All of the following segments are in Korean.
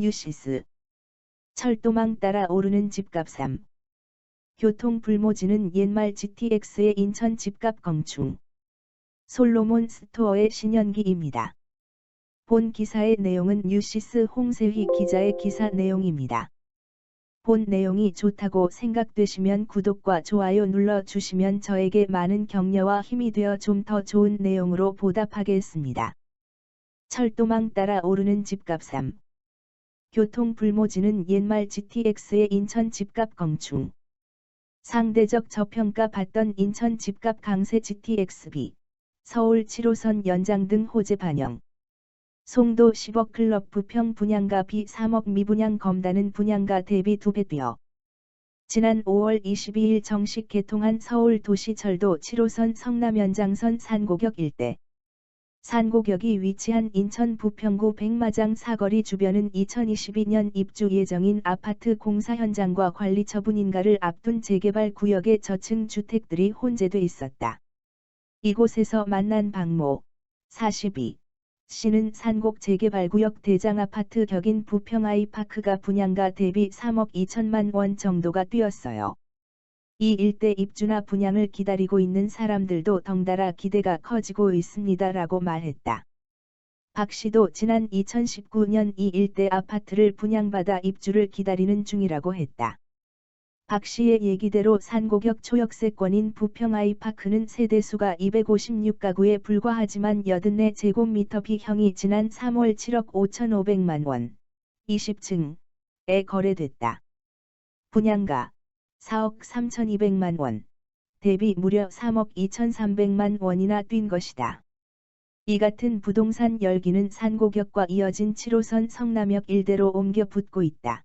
뉴시스. 철도망 따라 오르는 집값 3. 교통 불모지는 옛말 GTX의 인천 집값 건충. 솔로몬 스토어의 신년기입니다. 본 기사의 내용은 뉴시스 홍세휘 기자의 기사 내용입니다. 본 내용이 좋다고 생각되시면 구독과 좋아요 눌러 주시면 저에게 많은 격려와 힘이 되어 좀 더 좋은 내용으로 보답하겠습니다. 철도망 따라 오르는 집값 3. 교통 불모지는 옛말 GTX의 인천 집값 건충. 상대적 저평가 받던 인천 집값 강세 GTXB, 서울 7호선 연장 등 호재 반영. 송도 10억 클럽 부평 분양가 비 3억 미분양 검다는 분양가 대비 2배 뛰어. 지난 5월 22일 정식 개통한 서울 도시철도 7호선 성남 연장선 산고격 일대. 산고격이 위치한 인천 부평구 백마장 사거리 주변은 2022년 입주 예정인 아파트 공사 현장과 관리 처분 인가를 앞둔 재개발 구역의 저층 주택들이 혼재돼 있었다. 이곳에서 만난 박모 42 씨는 산곡 재개발구역 대장 아파트 격인 부평 아이파크가 분양가 대비 3억 2천만 원 정도가 뛰었어요. 이 일대 입주나 분양을 기다리고 있는 사람들도 덩달아 기대가 커지고 있습니다라고 말했다. 박 씨도 지난 2019년 이 일대 아파트를 분양받아 입주를 기다리는 중이라고 했다. 박 씨의 얘기대로 산고격 초역세권인 부평 아이파크는 세대수가 256가구에 불과하지만 84제곱미터 비형이 지난 3월 7억 5,500만 원, 20층에 거래됐다. 분양가 4억 3,200만 원, 대비 무려 3억 2,300만 원이나 뛴 것이다. 이 같은 부동산 열기는 산고격과 이어진 7호선 성남역 일대로 옮겨 붙고 있다.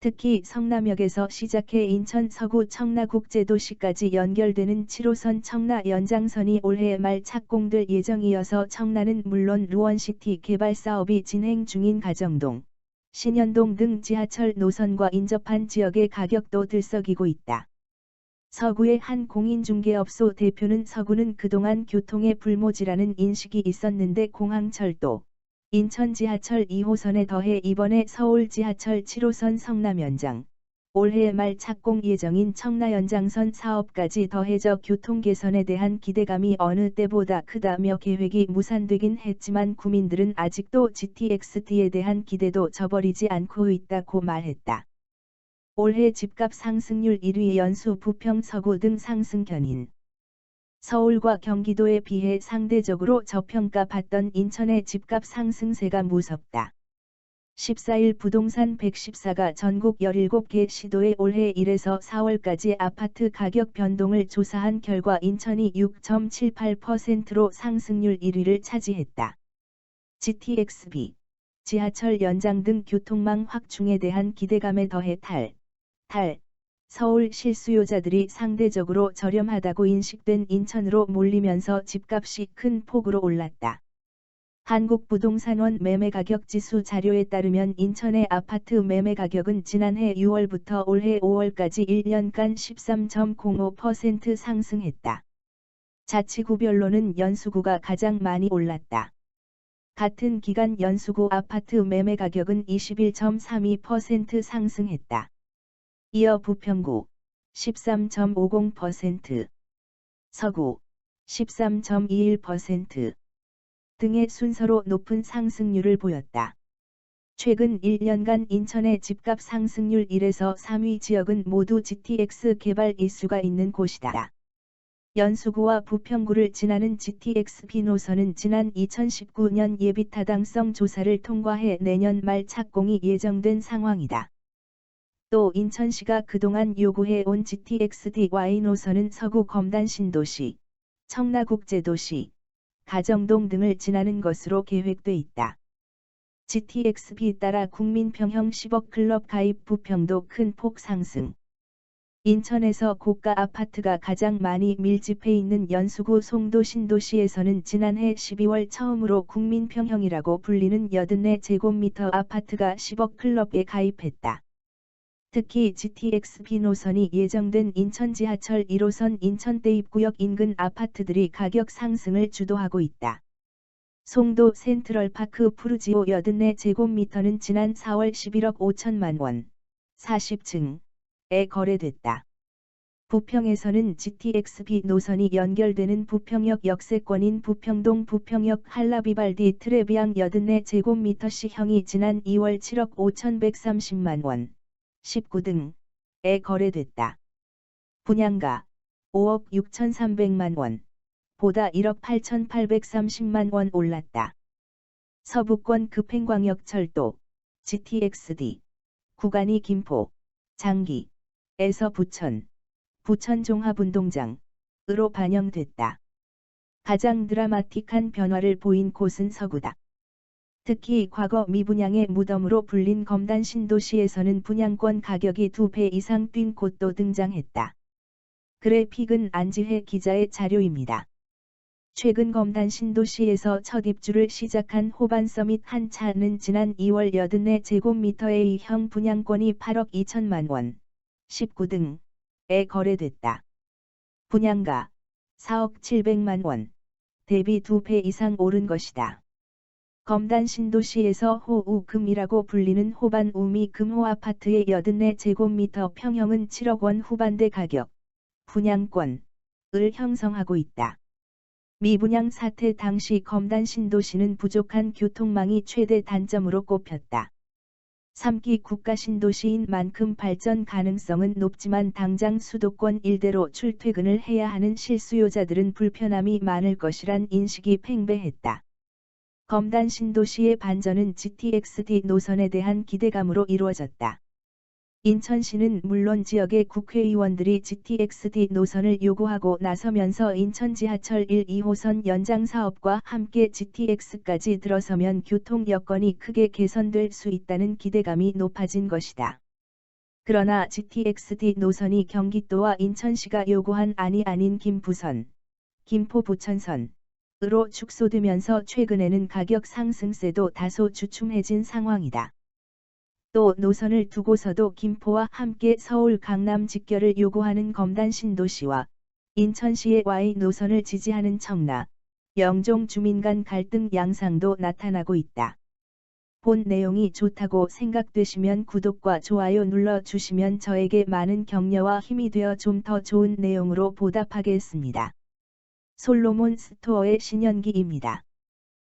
특히 성남역에서 시작해 인천 서구 청라국제도시까지 연결되는 7호선 청라 연장선이 올해 말 착공될 예정이어서 청라는 물론 루원시티 개발 사업이 진행 중인 가정동, 신현동 등 지하철 노선과 인접한 지역의 가격도 들썩이고 있다. 서구의 한 공인중개업소 대표는 서구는 그동안 교통의 불모지라는 인식이 있었는데 공항철도, 인천 지하철 2호선에 더해 이번에 서울 지하철 7호선 성남 연장, 올해 말 착공 예정인 청라 연장선 사업까지 더해져 교통 개선에 대한 기대감이 어느 때보다 크다며 계획이 무산되긴 했지만 구민들은 아직도 GTX-D에 대한 기대도 저버리지 않고 있다고 말했다. 올해 집값 상승률 1위 연수 부평 서구 등 상승 견인. 서울과 경기도에 비해 상대적으로 저평가 받던 인천의 집값 상승세가 무섭다. 14일 부동산 114가 전국 17개 시도에 올해 1에서 4월까지 아파트 가격 변동을 조사한 결과 인천이 6.78%로 상승률 1위를 차지했다. GTXB, 지하철 연장 등 교통망 확충에 대한 기대감에 더해 탈, 탈, 서울 실수요자들이 상대적으로 저렴하다고 인식된 인천으로 몰리면서 집값이 큰 폭으로 올랐다. 한국부동산원 매매가격지수 자료에 따르면 인천의 아파트 매매가격은 지난해 6월부터 올해 5월까지 1년간 13.05% 상승했다. 자치구별로는 연수구가 가장 많이 올랐다. 같은 기간 연수구 아파트 매매가격은 21.32% 상승했다. 이어 부평구 13.50%, 서구 13.21% 등의 순서로 높은 상승률을 보였다. 최근 1년간 인천의 집값 상승률 1에서 3위 지역은 모두 GTX 개발 이수가 있는 곳이다. 연수구와 부평구를 지나는 GTX B 노선은 지난 2019년 예비 타당성 조사를 통과해 내년 말 착공이 예정된 상황이다. 또 인천시가 그동안 요구해온 GTX-DY 노선은 서구 검단 신도시, 청라국제도시, 가정동 등을 지나는 것으로 계획돼 있다. GTX-B 따라 국민평형 10억 클럽 가입 부평도 큰 폭 상승. 인천에서 고가 아파트가 가장 많이 밀집해 있는 연수구 송도 신도시에서는 지난해 12월 처음으로 국민평형이라고 불리는 84제곱미터 아파트가 10억 클럽에 가입했다. 특히 GTX-B 노선이 예정된 인천 지하철 1호선 인천 대 입구역 인근 아파트들이 가격 상승을 주도하고 있다. 송도 센트럴파크 푸르지오 84제곱미터는 지난 4월 11억 5천만 원, 40층에 거래됐다. 부평에서는 GTX-B 노선이 연결되는 부평역 역세권인 부평동 부평역 한라비발디 트레비앙 84제곱미터 시형이 지난 2월 7억 5,130만 원, 19등에 거래됐다. 분양가 5억 6,300만 원, 보다 1억 8,830만 원 올랐다. 서부권 급행광역철도 GTX-D 구간이 김포, 장기, 에서 부천, 부천 종합운동장으로 반영됐다. 가장 드라마틱한 변화를 보인 곳은 서구다. 특히 과거 미분양의 무덤으로 불린 검단 신도시에서는 분양권 가격이 두배 이상 뛴 곳도 등장했다. 그래픽은 안지혜 기자의 자료입니다. 최근 검단 신도시에서 첫 입주를 시작한 호반 서밋 한 차는 지난 2월 84 제곱미터의 형 분양권이 8억 2천만 원, 19등에 거래됐다. 분양가 4억 7백만 원, 대비 2배 이상 오른 것이다. 검단 신도시에서 호우금이라고 불리는 호반 우미 금호 아파트의 84제곱미터 평형은 7억 원 후반대 가격, 분양권을 형성하고 있다. 미분양 사태 당시 검단 신도시는 부족한 교통망이 최대 단점으로 꼽혔다. 3기 국가 신도시인 만큼 발전 가능성은 높지만 당장 수도권 일대로 출퇴근을 해야 하는 실수요자들은 불편함이 많을 것이란 인식이 팽배했다. 검단 신도시의 반전은 GTX-D 노선에 대한 기대감으로 이루어졌다. 인천시는 물론 지역의 국회의원들이 GTX-D 노선을 요구하고 나서면서 인천 지하철 1, 2호선 연장 사업과 함께 GTX까지 들어서면 교통 여건이 크게 개선될 수 있다는 기대감이 높아진 것이다. 그러나 GTX-D 노선이 경기도와 인천시가 요구한 안이 아닌 김부선, 김포 부천선, 으로 축소되면서 최근에는 가격 상승세도 다소 주춤해진 상황이다. 또 노선을 두고서도 김포와 함께 서울 강남 직결을 요구하는 검단 신도시와 인천시의 Y 노선을 지지하는 청라, 영종 주민 간 갈등 양상도 나타나고 있다. 본 내용이 좋다고 생각되시면 구독과 좋아요 눌러주시면 저에게 많은 격려와 힘이 되어 좀 더 좋은 내용으로 보답하겠습니다. 솔로몬 스토어의 신현기입니다.